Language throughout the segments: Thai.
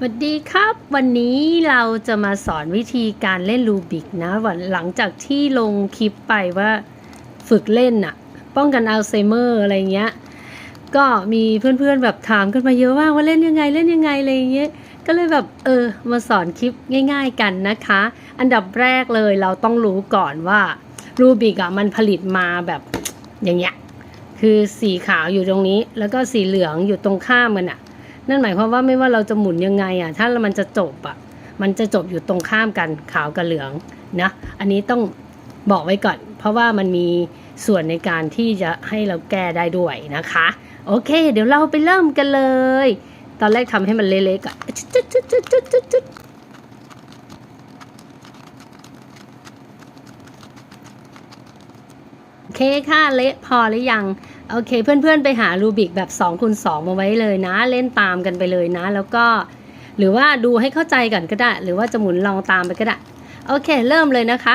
สวัสดีครับ วันนี้เราจะมาสอนวิธีการเล่นรูบิกนะวันหลังจากที่ลงคลิปไปว่าฝึกเล่นอะป้องกันอัลไซเมอร์อะไรเงี้ย ก็มีเพื่อนๆแบบถามกันมาเยอะมาว่าเล่นยังไงเล่นยังไงอะไรเงี้ยก็เลยแบบเออมาสอนคลิปง่าย ๆกันนะคะ อันดับแรกเลยเราต้องรู้ก่อนว่ารูบิกอะมันผลิตมาแบบอย่างเงี้ยคือสีขาวอยู่ตรงนี้ แล้วก็สีเหลืองอยู่ตรงข้ามกันอะ นั่นหมายความว่าไม่ว่าเราจะหมุนยังไงอะถ้ามันจะจบอะมันจะจบอยู่ตรงข้ามกันขาวกับเหลืองนะอันนี้ต้องบอกไว้ก่อน เพราะว่ามันมีส่วนในการที่จะให้เราแก้ได้ด้วยนะคะ โอเค เดี๋ยวเราไปเริ่มกันเลย ตอนแรกทำให้มันเละๆก่อนโอเคค่ะเละพอหรือยัง โอเค เพื่อนๆไปหารูบิกแบบ2คูณ2มาไว้เลยนะ เล่นตามกันไปเลยนะ แล้วก็หรือว่าดูให้เข้าใจก่อนก็ได้ หรือว่าจะหมุนลองตามไปก็ได้ โอเค เริ่มเลยนะคะ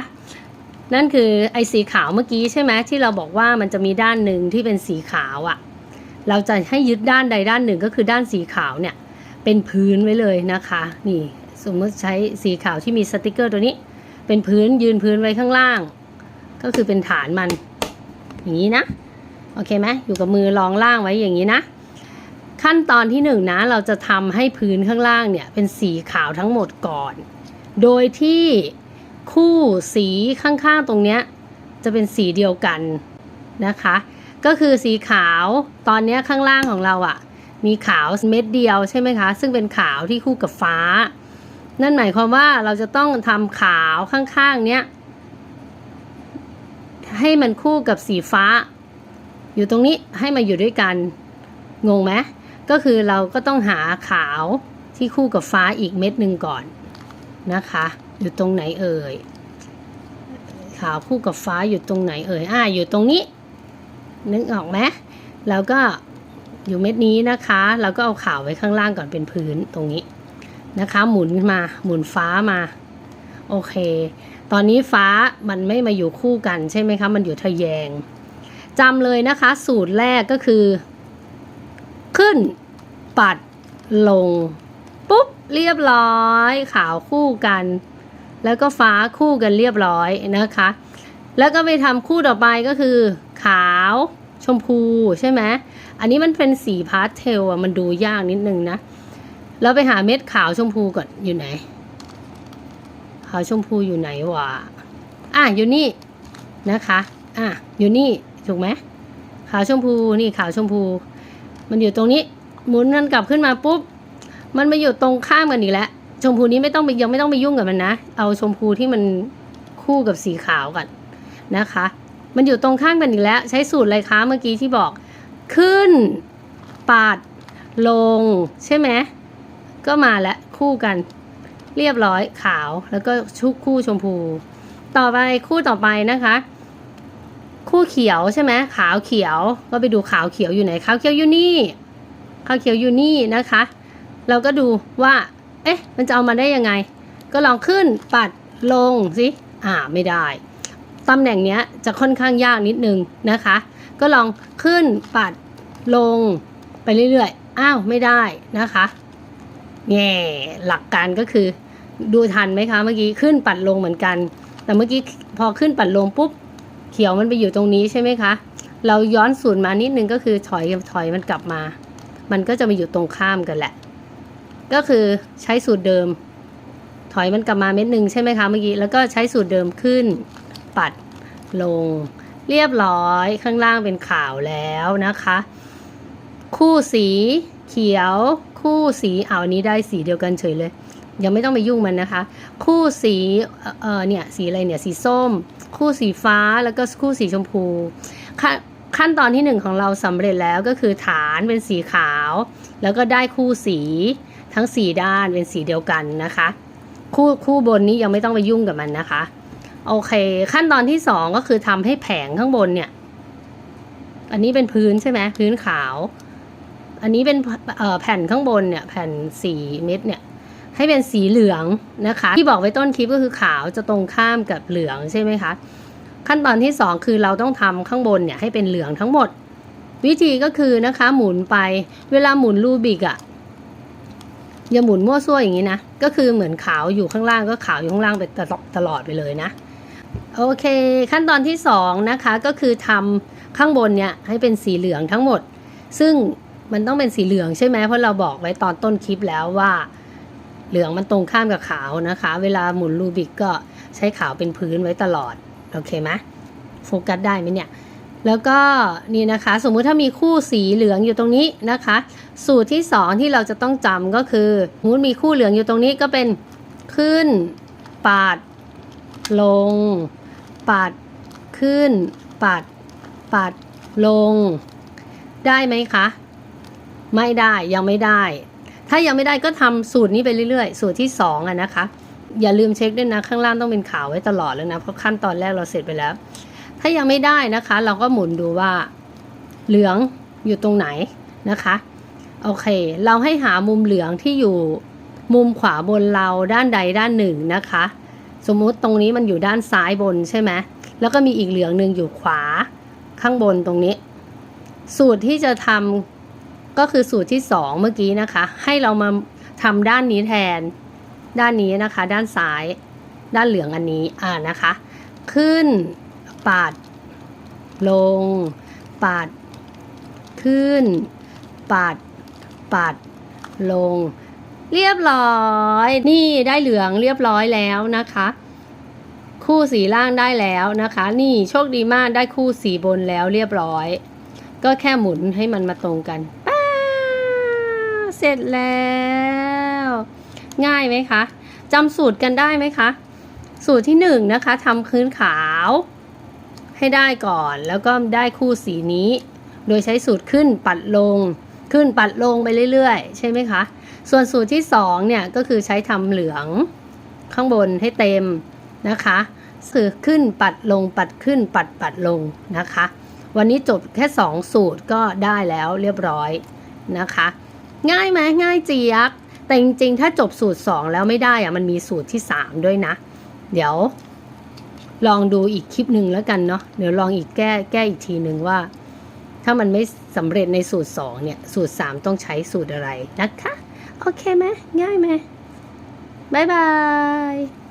นั่นคือไอ้สีขาวเมื่อกี้ใช่ไหมที่เราบอกว่ามันจะมีด้านหนึ่งที่เป็นสีขาวอะ่ะ เราจะให้ยึดด้านใดด้านหนึ่งก็คือด้านสีขาวเนี่ย เป็นพื้นไว้เลยนะคะ นี่สมมติใช้สีขาวที่มีสติกเกอร์ตัวนี้ เป็นพื้นยืนพื้นไว้ข้างล่าง ก็คือเป็นฐานมัน อย่างนี้นะ โอเคไหมอยู่กับมือรองล่างไว้อย่างนี้นะ ขั้นตอนที่หนึ่งนะเราจะทำให้พื้นข้างล่างเนี่ยเป็นสีขาวทั้งหมดก่อน โดยที่คู่สีข้างๆตรงเนี้ยจะเป็นสีเดียวกันนะคะ ก็คือสีขาวตอนเนี้ยข้างล่างของเราอะ่ะ มีขาวเม็ดเดียวใช่ไหมคะ ซึ่งเป็นขาวที่คู่กับฟ้า นั่นหมายความว่าเราจะต้องทำขาวข้างๆเนี้ยให้มันคู่กับสีฟ้า อยู่ตรงนี้ให้มาอยู่ด้วยกัน งงไหมก็คือเราก็ต้องหาขาวที่คู่กับฟ้าอีกเม็ดหนึ่งก่อนนะคะ อยู่ตรงไหนเอ่ย ขาวคู่กับฟ้าอยู่ตรงไหนเอ่ยอ่าอยู่ตรงนี้ นึกออกไหมแล้วก็อยู่เม็ดนี้นะคะเราก็เอาขาวไว้ข้างล่างก่อนเป็นพื้นตรงนี้นะคะ หมุนมาหมุนฟ้ามา โอเค ตอนนี้ฟ้ามันไม่มาอยู่คู่กันใช่ไหมคะ มันอยู่ทะแยง จำเลยนะคะ สูตรแรกก็คือ ขึ้น ปัดลง ปุ๊บ เรียบร้อย ขาวคู่กัน แล้วก็ฟ้าคู่กันเรียบร้อยนะคะ แล้วก็ไปทำคู่ต่อไปก็คือ ขาวชมพูใช่ไหมอันนี้มันเป็นสีพาสเทลอะมันดูยากนิดนึงนะ แล้วไปหาเม็ดขาวชมพูก่อนอยู่ไหน ขาวชมพูอยู่ไหนวะอะอยู่นี่นะคะ อะอยู่นี่ ถูกไหมขาวชมพูนี่ขาวชมพู มันอยู่ตรงนี้ หมุนมันกลับขึ้นมาปุ๊บ มันมาอยู่ตรงข้ามกันอีกแล้วชมพูนี้ไม่ต้องไปยังไม่ต้องไปยุ่งกับมันนะ เอาชมพูที่มันคู่กับสีขาวก่อนนะคะ มันอยู่ตรงข้ามกันอีกแล้ว ใช้สูตรอะไรคะเมื่อกี้ที่บอก ขึ้นปัดลงใช่ไหมก็มาแล้วคู่กัน เรียบร้อยขาวแล้วก็ชุกคู่ชมพู ต่อไปคู่ต่อไปนะคะ คู่เขียวใช่ไหมขาวเขียวก็ไปดูขาวเขียวอยู่ไหนขาวเขียวอยู่นี่ขาวเขียวอยู่นี่นะคะ เราก็ดูว่า เอ๊ะ มันจะเอามาได้ยังไง ก็ลองขึ้นปัดลงสิอ่าไม่ได้ตำแหน่งเนี้ยจะค่อนข้างยากนิดนึงนะคะ ก็ลองขึ้นปัดลงไปเรื่อยๆ อ้าวไม่ได้นะคะแง่หลักการก็คือดูทันไหมคะเมื่อกี้ขึ้นปัดลงเหมือนกัน แต่เมื่อกี้พอขึ้นปัดลงปุ๊บ เขียวมันไปอยู่ตรงนี้ใช่ไหมคะ เราย้อนสูตรมานิดนึงก็คือถอยถอยมันกลับมา มันก็จะมาอยู่ตรงข้ามกันแหละ ก็คือใช้สูตรเดิม ถอยมันกลับมาเม็ดหนึ่งใช่ไหมคะเมื่อกี้ แล้วก็ใช้สูตรเดิมขึ้น ปัดลง เรียบร้อยข้างล่างเป็นขาวแล้วนะคะ คู่สีเขียวคู่สีเอานี้ได้สีเดียวกันเฉยเลย ยังไม่ต้องไปยุ่งมันนะคะ คู่สีเอ่อเออเนี่ยสีอะไรเนี่ยสีส้ม คู่สีฟ้าแล้วก็คู่สีชมพูขั้นขั้นตอนที่หนึ่งของเราสำเร็จแล้วก็คือฐานเป็นสีขาว แล้วก็ได้คู่สีทั้งสี่ด้านเป็นสีเดียวกันนะคะ คู่คู่บนนี้ยังไม่ต้องไปยุ่งกับมันนะคะ โอเค ขั้นตอนที่สองก็คือทำให้แผงข้างบนเนี่ย อันนี้เป็นพื้นใช่ไหมพื้นขาว อันนี้เป็นแผ่นข้างบนเนี่ย แผ่นสีเม็ดเนี่ย ให้เป็นสีเหลืองนะคะ ที่บอกไว้ต้นคลิปก็คือขาวจะตรงข้ามกับเหลืองใช่ไหมคะ ขั้นตอนที่ 2 คือเราต้องทำข้างบนเนี่ยให้เป็นเหลืองทั้งหมด วิธีก็คือนะคะหมุนไปเวลาหมุนรูบิกอะ่ะอย่าหมุนมั่วซั่วอย่างนี้นะ ก็คือเหมือนขาวอยู่ข้างล่างก็ขาวอยู่ข้างล่างไปตลอดตลอดไปเลยนะ โอเค ขั้นตอนที่สองนะคะก็คือทำข้างบนเนี่ยให้เป็นสีเหลืองทั้งหมด ซึ่งมันต้องเป็นสีเหลืองใช่ไหมเพราะเราบอกไว้ตอนต้นคลิปแล้วว่า เหลืองมันตรงข้ามกับขาวนะคะ เวลาหมุนรูบิกก็ใช้ขาวเป็นพื้นไว้ตลอด โอเคไหมโฟกัสได้ไหมเนี่ย แล้วก็นี่นะคะ สมมุติถ้ามีคู่สีเหลืองอยู่ตรงนี้นะคะ สูตรที่สองที่เราจะต้องจำก็คือสมมติมีคู่เหลืองอยู่ตรงนี้ก็เป็นขึ้น ปาด ลง ปาด ขึ้น ปาด ปาด ลง ได้ไหมคะ ไม่ได้ยังไม่ได้ ถ้ายังไม่ได้ก็ทำสูตรนี้ไปเรื่อยๆ สูตรที่สองอะนะคะ อย่าลืมเช็คด้วยนะข้างล่างต้องเป็นขาวไว้ตลอดแล้วนะเพราะขั้นตอนแรกเราเสร็จไปแล้ว ถ้ายังไม่ได้นะคะ เราก็หมุนดูว่าเหลืองอยู่ตรงไหนนะคะโอเค เราให้หามุมเหลืองที่อยู่มุมขวาบนเราด้านใดด้านหนึ่งนะคะ สมมุติตรงนี้มันอยู่ด้านซ้ายบนใช่ไหมแล้วก็มีอีกเหลืองหนึ่งอยู่ขวาข้างบนตรงนี้ สูตรที่จะทำ ก็คือสูตรที่สองเมื่อกี้นะคะ ให้เรามาทำด้านนี้แทนด้านนี้นะคะ ด้านซ้ายด้านเหลืองอันนี้อ่านะคะ ขึ้นปาด ลง ปาด ขึ้น ปาด ปาด ลง เรียบร้อย นี่ได้เหลืองเรียบร้อยแล้วนะคะ คู่สีล่างได้แล้วนะคะ นี่โชคดีมากได้คู่สีบนแล้วเรียบร้อย ก็แค่หมุนให้มันมาตรงกัน เสร็จแล้ว ง่ายไหมคะจำสูตรกันได้ไหมคะ สูตรที่หนึ่งนะคะทำพื้นขาว ให้ได้ก่อนแล้วก็ได้คู่สีนี้ โดยใช้สูตรขึ้นปัดลง ขึ้นปัดลงไปเรื่อยๆ ใช่ไหมคะ ส่วนสูตรที่สองเนี่ยก็คือใช้ทำเหลืองข้างบนให้เต็มนะคะสื่อขึ้นปัดลงปัดขึ้นปัดปัดลงนะคะ วันนี้จบแค่ 2 สูตรก็ได้แล้วเรียบร้อยนะคะ ง่ายไหมง่ายเจี๊ยบแต่จริงๆ ถ้าจบสูตร 2 แล้วไม่ได้อะมันมีสูตรที่ 3 ด้วยนะ เดี๋ยว ลองดูอีกคลิปหนึ่งแล้วกันเนาะเดี๋ยวลองอีกแก้แก้อีกทีหนึ่งว่า ถ้ามันไม่สำเร็จในสูตร 2 เนี่ย สูตร 3 ต้องใช้สูตรอะไรนะคะ โอเคไหมง่ายไหมบ๊ายบาย